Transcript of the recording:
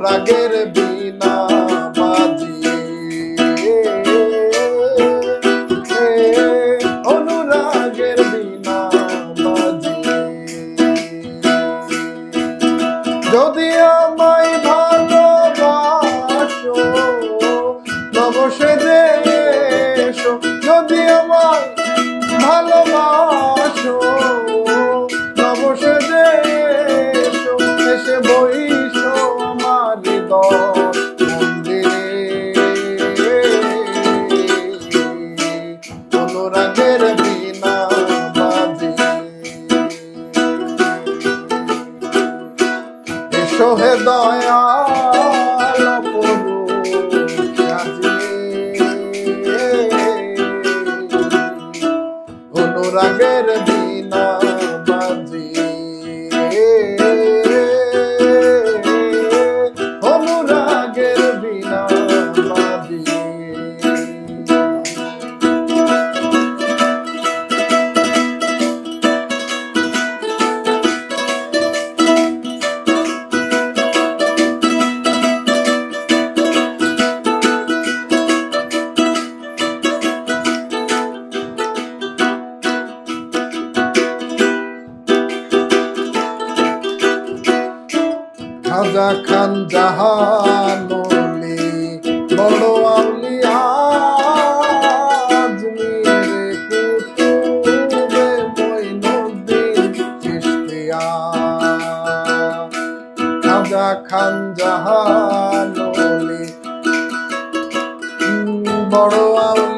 অনুরাগের বিনা বাজিয়ে অনুরাগের বিনা বাজিয়ে যদি আমায় ভালোবাসো নবসে এসো যদি আমায় ভালোবাসো। নবসে এসো বইসো আমার মন্দিরে। অনুরাগের বিনা বাজিয়ে এসো হে দয়াল। খাজা খান জাহানলি বড় আউলিয়া খাজা খান জাহানলি বড় আউলিয়া